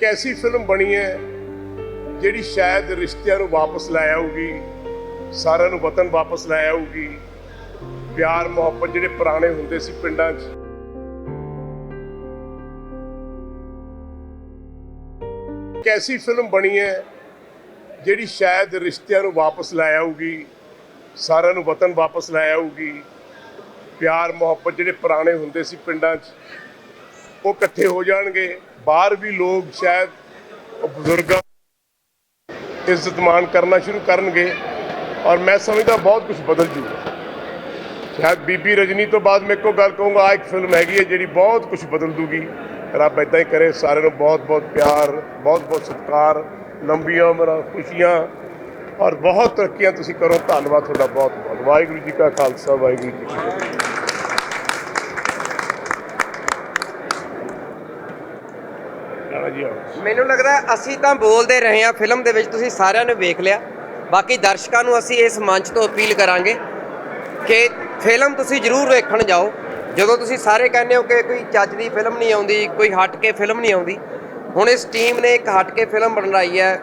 ਕੈਸੀ ਫਿਲਮ ਬਣੀ ਹੈ, ਜਿਹੜੀ ਸ਼ਾਇਦ ਰਿਸ਼ਤਿਆਂ ਨੂੰ ਵਾਪਸ ਲੈ ਆਊਗੀ, ਸਾਰਿਆਂ ਨੂੰ ਵਤਨ ਵਾਪਸ ਲੈ ਆਊਗੀ, ਪਿਆਰ, ਮੁਹੱਬਤ ਜਿਹੜੇ ਪੁਰਾਣੇ ਹੁੰਦੇ ਸੀ ਪਿੰਡਾਂ 'ਚ। ਕੈਸੀ ਫਿਲਮ ਬਣੀ ਹੈ, ਜਿਹੜੀ ਸ਼ਾਇਦ ਰਿਸ਼ਤਿਆਂ ਨੂੰ ਵਾਪਸ ਲੈ ਆਊਗੀ, ਸਾਰਿਆਂ ਨੂੰ ਵਤਨ ਵਾਪਸ ਲੈ ਆਊਗੀ, ਪਿਆਰ, ਮੁਹੱਬਤ ਜਿਹੜੇ ਪੁਰਾਣੇ ਹੁੰਦੇ ਸੀ ਪਿੰਡਾਂ 'ਚ। ਉਹ ਇਕੱਠੇ ਹੋ ਜਾਣਗੇ। ਬਾਹਰ ਵੀ ਲੋਕ ਸ਼ਾਇਦ ਬਜ਼ੁਰਗਾਂ ਦੀ ਇੱਜ਼ਤ ਮਾਣ ਕਰਨਾ ਸ਼ੁਰੂ ਕਰਨਗੇ। ਔਰ ਮੈਂ ਸਮਝਦਾ ਬਹੁਤ ਕੁਝ ਬਦਲ ਜੂਗਾ। ਸ਼ਾਇਦ ਬੀਬੀ ਰਜਨੀ ਤੋਂ ਬਾਅਦ ਮੈਂ ਇੱਕੋ ਗੱਲ ਕਹੂੰਗਾ ਆ ਇੱਕ ਫਿਲਮ ਹੈਗੀ ਹੈ ਜਿਹੜੀ ਬਹੁਤ ਕੁਝ ਬਦਲ ਦੂਗੀ। ਰੱਬ ਇਦਾਂ ਹੀ ਕਰੇ, ਸਾਰਿਆਂ ਨੂੰ ਬਹੁਤ ਬਹੁਤ ਪਿਆਰ, ਬਹੁਤ ਬਹੁਤ ਸਤਿਕਾਰ, ਲੰਬੀਆਂ ਉਮਰਾਂ, ਖੁਸ਼ੀਆਂ। ਔਰ ਬਹੁਤ ਤਰੱਕੀਆਂ ਤੁਸੀਂ ਕਰੋ। ਧੰਨਵਾਦ ਤੁਹਾਡਾ ਬਹੁਤ ਬਹੁਤ। ਵਾਹਿਗੁਰੂ ਜੀ ਕਾ ਖਾਲਸਾ, ਵਾਹਿਗੁਰੂ ਜੀ ਕੀ ਫਤਿਹ। ਮੈਨੂੰ ਲੱਗਦਾ ਅਸੀਂ ਤਾਂ ਬੋਲਦੇ ਰਹੇ ਹਾਂ ਫਿਲਮ ਦੇ ਵਿੱਚ, ਤੁਸੀਂ ਸਾਰਿਆਂ ਨੇ ਵੇਖ ਲਿਆ। ਬਾਕੀ ਦਰਸ਼ਕਾਂ ਨੂੰ ਅਸੀਂ ਇਸ ਮੰਚ ਤੋਂ ਅਪੀਲ ਕਰਾਂਗੇ ਕਿ ਫਿਲਮ ਤੁਸੀਂ ਜ਼ਰੂਰ ਵੇਖਣ ਜਾਓ। ਜਦੋਂ ਤੁਸੀਂ ਸਾਰੇ ਕਹਿੰਦੇ ਹੋ ਕਿ ਕੋਈ ਚੱਜ ਦੀ ਫਿਲਮ ਨਹੀਂ ਆਉਂਦੀ, ਕੋਈ ਹਟ ਕੇ ਫਿਲਮ ਨਹੀਂ ਆਉਂਦੀ, ਹੁਣ ਇਸ ਟੀਮ ਨੇ ਇੱਕ ਹਟ ਕੇ ਫਿਲਮ ਬਣਾਈ ਹੈ।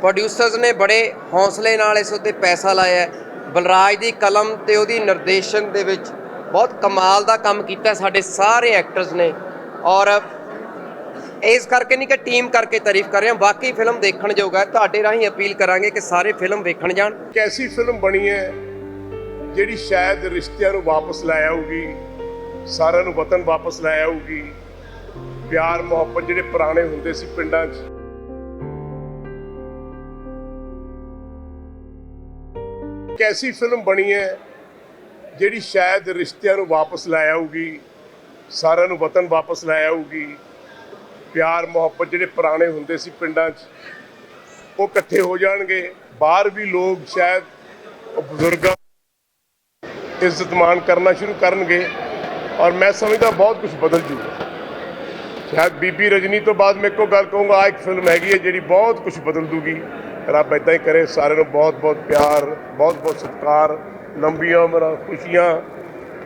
ਪ੍ਰੋਡਿਊਸਰਸ ਨੇ ਬੜੇ ਹੌਸਲੇ ਨਾਲ ਇਸ ਉੱਤੇ ਪੈਸਾ ਲਾਇਆ ਹੈ। ਬਲਰਾਜ ਦੀ ਕਲਮ ਤੇ ਉਹਦੀ ਨਿਰਦੇਸ਼ਨ ਦੇ ਵਿੱਚ ਬਹੁਤ ਕਮਾਲ ਦਾ ਕੰਮ ਕੀਤਾ ਸਾਡੇ ਸਾਰੇ ਐਕਟਰਸ ਨੇ। ਔਰ ਇਸ ਕਰਕੇ ਨਹੀਂ ਕਿ ਟੀਮ ਕਰਕੇ ਤਾਰੀਫ ਕਰ ਰਹੇ ਹਾਂ। ਬਾਕੀ ਫਿਲਮ ਦੇਖਣ ਯੋਗ ਹੈ। ਤੁਹਾਡੇ ਰਾਹੀਂ ਅਪੀਲ ਕਰਾਂਗੇ ਕਿ ਸਾਰੇ ਫਿਲਮ ਵੇਖਣ ਜਾਣ। ਕੈਸੀ ਫਿਲਮ ਬਣੀ ਹੈ, ਜਿਹੜੀ ਸ਼ਾਇਦ ਰਿਸ਼ਤਿਆਂ ਨੂੰ ਵਾਪਸ ਲੈ ਆਊਗੀ, ਸਾਰਿਆਂ ਨੂੰ ਵਤਨ ਵਾਪਸ ਲੈ ਆਊਗੀ। ਪਿਆਰ, ਮੁਹੱਬਤ ਜਿਹੜੇ ਪੁਰਾਣੇ ਹੁੰਦੇ ਸੀ ਪਿੰਡਾਂ 'ਚ। ਕੈਸੀ ਫਿਲਮ ਬਣੀ ਹੈ, ਜਿਹੜੀ ਸ਼ਾਇਦ ਰਿਸ਼ਤਿਆਂ ਨੂੰ ਵਾਪਸ ਲੈ ਆਊਗੀ, ਸਾਰਿਆਂ ਨੂੰ ਵਤਨ ਵਾਪਸ ਲੈ ਆਊਗੀ। ਪਿਆਰ, ਮੁਹੱਬਤ ਜਿਹੜੇ ਪੁਰਾਣੇ ਹੁੰਦੇ ਸੀ ਪਿੰਡਾਂ 'ਚ, ਉਹ ਇਕੱਠੇ ਹੋ ਜਾਣਗੇ। ਬਾਹਰ ਵੀ ਲੋਕ ਸ਼ਾਇਦ ਬਜ਼ੁਰਗਾਂ ਇੱਜ਼ਤ ਮਾਣ ਕਰਨਾ ਸ਼ੁਰੂ ਕਰਨਗੇ ਔਰ ਮੈਂ ਸਮਝਦਾ ਬਹੁਤ ਕੁਝ ਬਦਲ ਜੂਗਾ। ਸ਼ਾਇਦ ਬੀਬੀ ਰਜਨੀ ਤੋਂ ਬਾਅਦ ਮੈਂ ਇੱਕੋ ਗੱਲ ਕਹੂੰਗਾ ਆ ਇੱਕ ਫਿਲਮ ਹੈਗੀ ਹੈ ਜਿਹੜੀ ਬਹੁਤ ਕੁਝ ਬਦਲ ਦੂਗੀ। ਰੱਬ ਇਦਾਂ ਹੀ ਕਰੇ, ਸਾਰਿਆਂ ਨੂੰ ਬਹੁਤ ਬਹੁਤ ਪਿਆਰ, ਬਹੁਤ ਬਹੁਤ ਸਤਿਕਾਰ, ਲੰਬੀਆਂ ਉਮਰਾਂ, ਖੁਸ਼ੀਆਂ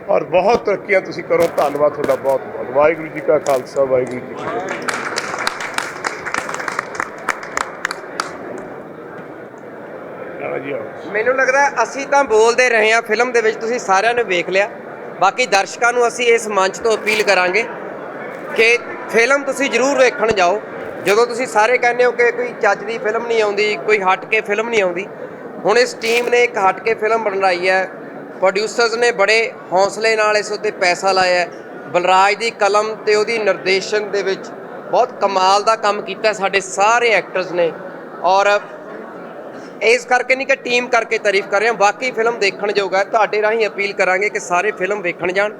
ਔਰ ਬਹੁਤ ਤਰੱਕੀਆਂ ਤੁਸੀਂ ਕਰੋ। ਧੰਨਵਾਦ ਤੁਹਾਡਾ ਬਹੁਤ ਬਹੁਤ। ਵਾਹਿਗੁਰੂ ਜੀ ਕਾ ਖਾਲਸਾ, ਵਾਹਿਗੁਰੂ ਜੀ ਕੀ ਫਤਿਹ। ਰਾਣਾ ਜੀ ਮੈਨੂੰ ਲੱਗਦਾ ਅਸੀਂ ਤਾਂ ਬੋਲਦੇ ਰਹੇ ਹਾਂ, ਫਿਲਮ ਦੇ ਵਿੱਚ ਤੁਸੀਂ ਸਾਰਿਆਂ ਨੇ ਵੇਖ ਲਿਆ। ਬਾਕੀ ਦਰਸ਼ਕਾਂ ਨੂੰ ਅਸੀਂ ਇਸ ਮੰਚ ਤੋਂ ਅਪੀਲ ਕਰਾਂਗੇ ਕਿ ਫਿਲਮ ਤੁਸੀਂ ਜ਼ਰੂਰ ਵੇਖਣ ਜਾਓ। ਜਦੋਂ ਤੁਸੀਂ ਸਾਰੇ ਕਹਿੰਦੇ ਹੋ ਕਿ ਕੋਈ ਚੱਜ ਦੀ ਫਿਲਮ ਨਹੀਂ ਆਉਂਦੀ, ਕੋਈ ਹਟ ਕੇ ਫਿਲਮ ਨਹੀਂ ਆਉਂਦੀ, ਹੁਣ ਇਸ ਟੀਮ ਨੇ ਇੱਕ ਹਟ ਕੇ ਫਿਲਮ ਬਣਾਈ ਹੈ। ਪ੍ਰੋਡਿਊਸਰਸ ਨੇ ਬੜੇ ਹੌਸਲੇ ਨਾਲ ਇਸ ਉੱਤੇ ਪੈਸਾ ਲਾਇਆ ਬਲਰਾਜ ਦੀ ਕਲਮ ਤੇ ਉਹਦੀ ਨਿਰਦੇਸ਼ਨ ਦੇ ਵਿੱਚ ਬਹੁਤ ਕਮਾਲ ਦਾ ਕੰਮ ਕੀਤਾ ਸਾਡੇ ਸਾਰੇ ਐਕਟਰਸ ਨੇ। ਔਰ ਇਸ ਕਰਕੇ ਨਹੀਂ ਕਿ ਟੀਮ ਕਰਕੇ ਤਾਰੀਫ ਕਰ ਰਿਹਾ ਬਾਕੀ ਫਿਲਮ ਦੇਖਣ ਯੋਗ ਹੈ। ਤੁਹਾਡੇ ਰਾਹੀਂ ਅਪੀਲ ਕਰਾਂਗੇ ਕਿ ਸਾਰੇ ਫਿਲਮ ਵੇਖਣ ਜਾਣ।